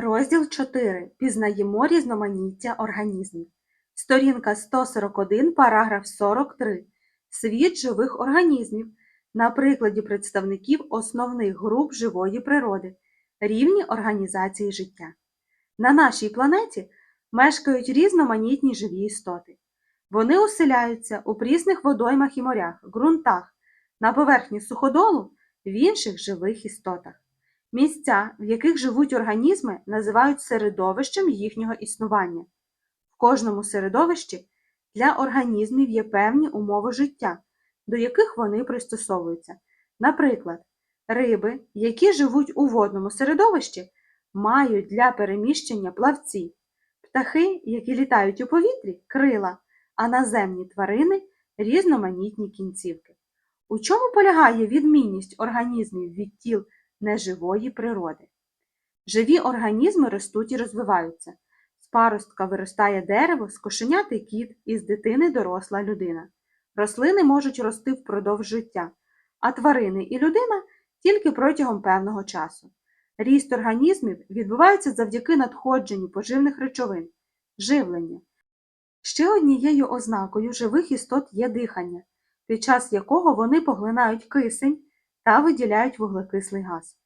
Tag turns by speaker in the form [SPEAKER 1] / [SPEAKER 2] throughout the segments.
[SPEAKER 1] Розділ 4. Пізнаємо різноманіття організмів. Сторінка 141, параграф 43. Світ живих організмів на прикладі представників основних груп живої природи, рівні організації життя. На нашій планеті мешкають різноманітні живі істоти. Вони оселяються у прісних водоймах і морях, ґрунтах, на поверхні суходолу, в інших живих істотах. Місця, в яких живуть організми, називають середовищем їхнього існування. В кожному середовищі для організмів є певні умови життя, до яких вони пристосовуються. Наприклад, риби, які живуть у водному середовищі, мають для переміщення плавці, птахи, які літають у повітрі, крила, а наземні тварини різноманітні кінцівки. У чому полягає відмінність організмів від тіл неживої природи? Живі організми ростуть і розвиваються. З паростка виростає дерево, з кіт, із дитини доросла людина. Рослини можуть рости впродовж життя, а тварини і людина тільки протягом певного часу. Ріст організмів відбувається завдяки надходженню поживних речовин, живлення. Ще однією ознакою живих істот є дихання, під час якого вони поглинають кисень та виділяють вуглекислий газ.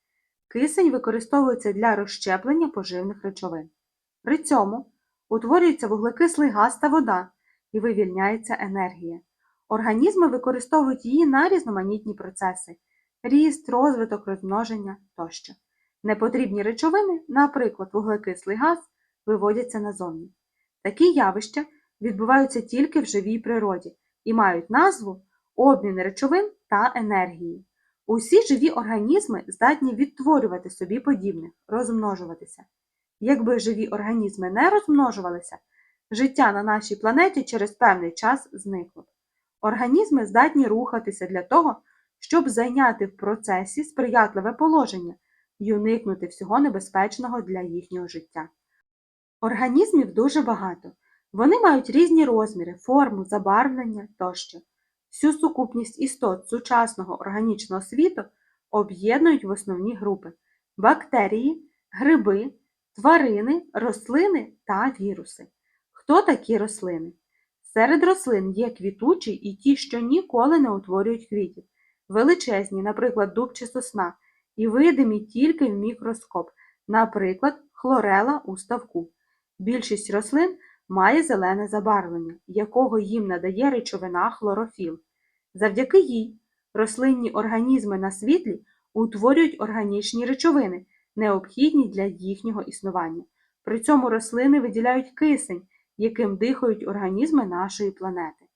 [SPEAKER 1] Кисень використовується для розщеплення поживних речовин. При цьому утворюється вуглекислий газ та вода і вивільняється енергія. Організми використовують її на різноманітні процеси ріст, розвиток, розмноження тощо. Непотрібні речовини, наприклад, вуглекислий газ, виводяться назовні. Такі явища відбуваються тільки в живій природі і мають назву обмін речовин та енергії. Усі живі організми здатні відтворювати собі подібних, розмножуватися. Якби живі організми не розмножувалися, життя на нашій планеті через певний час зникло. Організми здатні рухатися для того, щоб зайняти в процесі сприятливе положення і уникнути всього небезпечного для їхнього життя. Організмів дуже багато. Вони мають різні розміри, форму, забарвлення тощо. Всю сукупність істот сучасного органічного світу об'єднують в основні групи бактерії, гриби, тварини, рослини та віруси. Хто такі рослини? Серед рослин є квітучі і ті, що ніколи не утворюють квітів, величезні, наприклад, дуб чи сосна, і видимі тільки в мікроскоп, наприклад, хлорела у ставку. Більшість рослин має зелене забарвлення, якого їм надає речовина хлорофіл. Завдяки їй рослинні організми на світлі утворюють органічні речовини, необхідні для їхнього існування. При цьому рослини виділяють кисень, яким дихають організми нашої планети.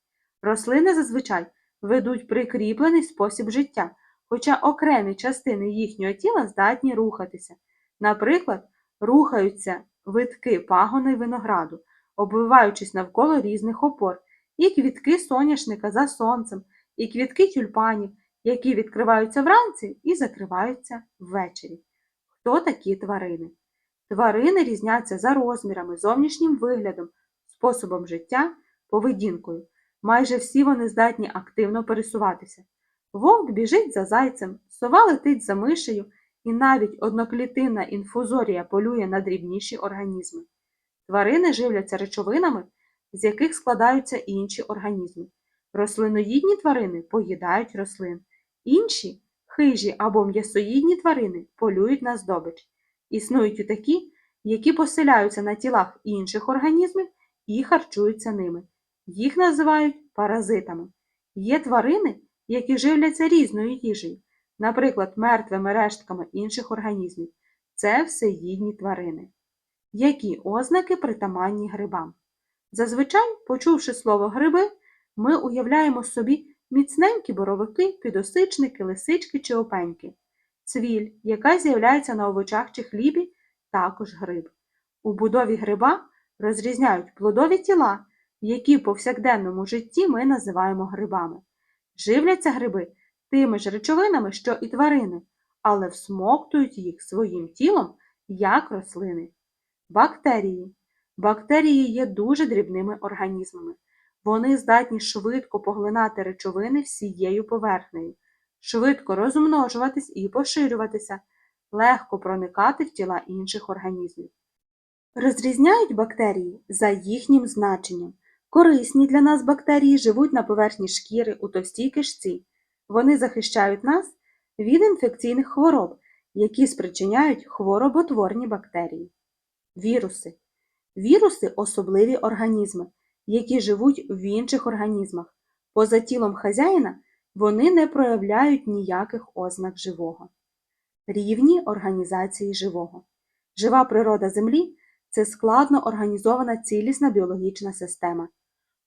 [SPEAKER 1] Рослини зазвичай ведуть прикріплений спосіб життя, хоча окремі частини їхнього тіла здатні рухатися. Наприклад, рухаються витки пагони винограду, обвиваючись навколо різних опор, і квітки соняшника за сонцем, і квітки тюльпанів, які відкриваються вранці і закриваються ввечері. Хто такі тварини? Тварини різняться за розмірами, зовнішнім виглядом, способом життя, поведінкою. Майже всі вони здатні активно пересуватися. Вовк біжить за зайцем, сова летить за мишею, і навіть одноклітинна інфузорія полює на дрібніші організми. Тварини живляться речовинами, з яких складаються інші організми. Рослиноїдні тварини поїдають рослин, інші хижі або м'ясоїдні тварини полюють на здобич. Існують і такі, які поселяються на тілах інших організмів і харчуються ними. Їх називають паразитами. Є тварини, які живляться різною їжею, наприклад, мертвими рештками інших організмів. Це всеїдні тварини. Які ознаки притаманні грибам? Зазвичай, почувши слово гриби, ми уявляємо собі міцненькі боровики, підосичники, лисички чи опеньки. Цвіль, яка з'являється на овочах чи хлібі, також гриб. У будові гриба розрізняють плодові тіла, які в повсякденному житті ми називаємо грибами. Живляться гриби тими ж речовинами, що і тварини, але всмоктують їх своїм тілом, як рослини. Бактерії. Бактерії є дуже дрібними організмами. Вони здатні швидко поглинати речовини всією поверхнею, швидко розмножуватись і поширюватися. легко проникати в тіла інших організмів. Розрізняють бактерії за їхнім значенням. Корисні для нас бактерії живуть на поверхні шкіри у товстій кишці. Вони захищають нас від інфекційних хвороб, які спричиняють хвороботворні бактерії. Віруси. Віруси особливі організми, які живуть в інших організмах. Поза тілом хазяїна вони не проявляють ніяких ознак живого. Рівні організації живого. Жива природа Землі це складно організована цілісна біологічна система.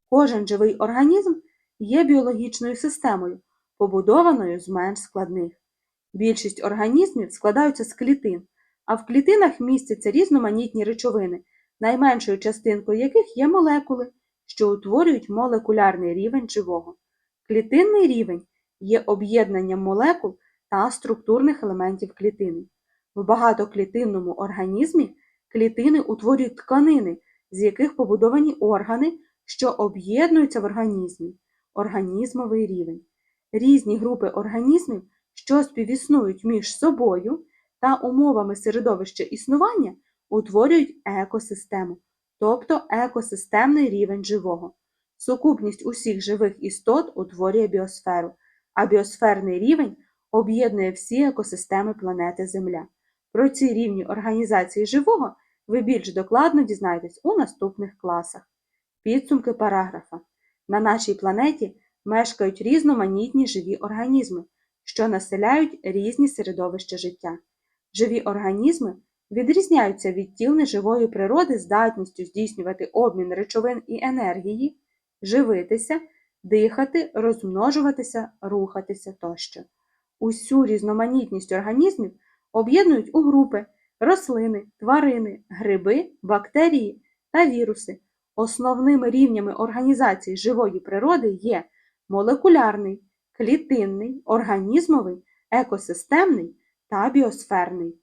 [SPEAKER 1] Кожен живий організм є біологічною системою, побудованою з менш складних. Більшість організмів складаються з клітин, а в клітинах містяться різноманітні речовини, найменшою частинкою яких є молекули, що утворюють молекулярний рівень живого. Клітинний рівень є об'єднанням молекул та структурних елементів клітини. В багатоклітинному організмі клітини утворюють тканини, з яких побудовані органи, що об'єднуються в організмі, організмовий рівень. Різні групи організмів, що співіснують між собою та умовами середовища існування, утворюють екосистему, тобто екосистемний рівень живого. Сукупність усіх живих істот утворює біосферу, а біосферний рівень об'єднує всі екосистеми планети Земля. Про ці рівні організації живого ви більш докладно дізнаєтесь у наступних класах. Підсумки параграфа. На нашій планеті мешкають різноманітні живі організми, що населяють різні середовища життя. Живі організми відрізняються від тіл неживої природи здатністю здійснювати обмін речовин і енергії, живитися, дихати, розмножуватися, рухатися тощо. Усю різноманітність організмів об'єднують у групи рослини, тварини, гриби, бактерії та віруси. Основними рівнями організації живої природи є молекулярний, клітинний, організмовий, екосистемний та біосферний.